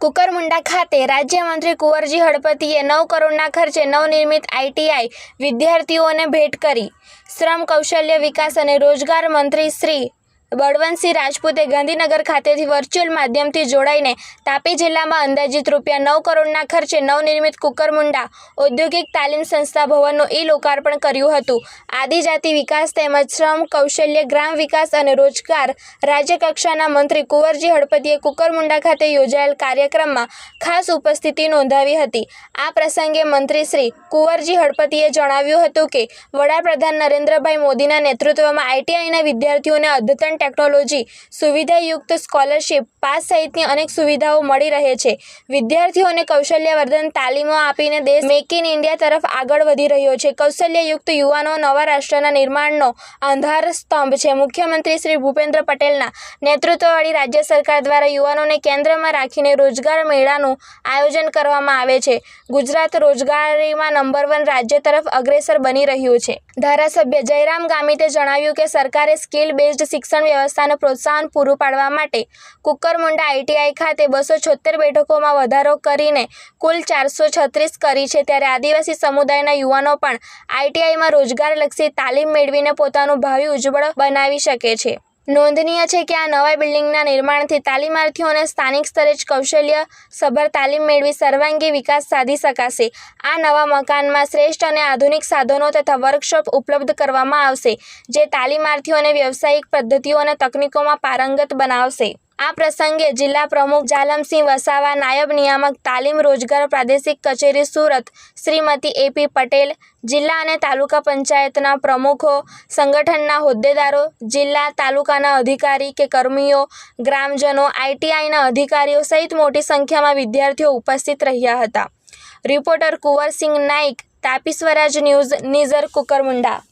કુકરમુંડા ખાતે રાજ્યમંત્રી કુંવરજી હળપતિએ નવ કરોડના ખર્ચે નવનિર્મિત આઈટીઆઈ વિદ્યાર્થીઓને ભેટ કરી. શ્રમ કૌશલ્ય વિકાસ અને રોજગાર મંત્રી શ્રી બળવંતસિંહ રાજપૂતે ગાંધીનગર ખાતેથી વર્ચ્યુઅલ માધ્યમથી જોડાઈને તાપી જિલ્લામાં અંદાજિત રૂપિયા નવ કરોડના ખર્ચે નવનિર્મિત કુકરમુંડા ઔદ્યોગિક તાલીમ સંસ્થા ભવનનું ઈ લોકાર્પણ કર્યું હતું. આદિજાતિ વિકાસ તેમજ શ્રમ, કૌશલ્ય, ગ્રામ વિકાસ અને રોજગાર રાજ્યકક્ષાના મંત્રી કુંવરજી હળપતિએ કુકરમુંડા ખાતે યોજાયેલ કાર્યક્રમમાં ખાસ ઉપસ્થિતિ નોંધાવી હતી. આ પ્રસંગે મંત્રી શ્રી કુંવરજી હળપતિએ જણાવ્યું હતું કે વડાપ્રધાન નરેન્દ્રભાઈ મોદીના નેતૃત્વમાં આઈટીઆઈના વિદ્યાર્થીઓને અદ્યતન ટેકનોલોજી સુવિધાયુક્ત સ્કોલરશિપ પાસ સહિતની અનેક સુવિધાઓ મળી રહે છે. વિદ્યાર્થીઓને કૌશલ્યવર્ધન તાલીમો આપીને દેશ મેક ઇન ઇન્ડિયા તરફ આગળ વધી રહ્યો છે. કૌશલ્યયુક્ત યુવાનો નવા રાષ્ટ્રના નિર્માણનો આધાર સ્તંભ છે. મુખ્યમંત્રી શ્રી ભૂપેન્દ્ર પટેલના નેતૃત્વવાળી રાજ્ય સરકાર દ્વારા યુવાનોને કેન્દ્રમાં રાખીને રોજગાર મેળાનું આયોજન કરવામાં આવે છે. ગુજરાત રોજગારીમાં નંબર વન રાજ્ય તરફ અગ્રેસર બની રહ્યું છે. ધારાસભ્ય જયરામ ગામિતે જણાવ્યું કે સરકારે સ્કિલ બેઝડ શિક્ષણ વ્યવસ્થાને પ્રોત્સાહન પૂરું પાડવા માટે કુકરમુંડા આઈટીઆઈ ખાતે બસો છોતેર બેઠકોમાં વધારો કરીને કુલ ચારસો છત્રીસ કરી છે. ત્યારે આદિવાસી સમુદાયના યુવાનો પણ આઈટીઆઈમાં રોજગારલક્ષી તાલીમ મેળવીને પોતાનું ભાવિ ઉજ્જવળ બનાવી શકે છે. નોંધનીય છે કે આ નવા બિલ્ડિંગના નિર્માણથી તાલીમાર્થીઓને સ્થાનિક સ્તરે જ કૌશલ્ય સભર તાલીમ મેળવી સર્વાંગી વિકાસ સાધી શકાશે. આ નવા મકાનમાં શ્રેષ્ઠ અને આધુનિક સાધનો તથા વર્કશોપ ઉપલબ્ધ કરવામાં આવશે, જે તાલીમાર્થીઓને વ્યવસાયિક પદ્ધતિઓ અને તકનીકોમાં પારંગત બનાવશે. આ પ્રસંગે જિલ્લા પ્રમુખ જાલમસિંહ વસાવા, નાયબ નિયામક તાલીમ રોજગાર પ્રાદેશિક કચેરી સુરત, શ્રીમતી એપી પટેલ, જિલ્લા અને તાલુકા પંચાયતના પ્રમુખો, સંગઠનના હોદ્દેદારો, જિલ્લા તાલુકાના અધિકારી કે કર્મીઓ, ગ્રામજનો આઈટીઆઈના અધિકારીઓ સહિત મોટી સંખ્યામાં વિદ્યાર્થીઓ ઉપસ્થિત રહ્યા હતા. Reporter Kunwarsinh Naik, Tapi Swaraj news, Nizar Kukarmunda.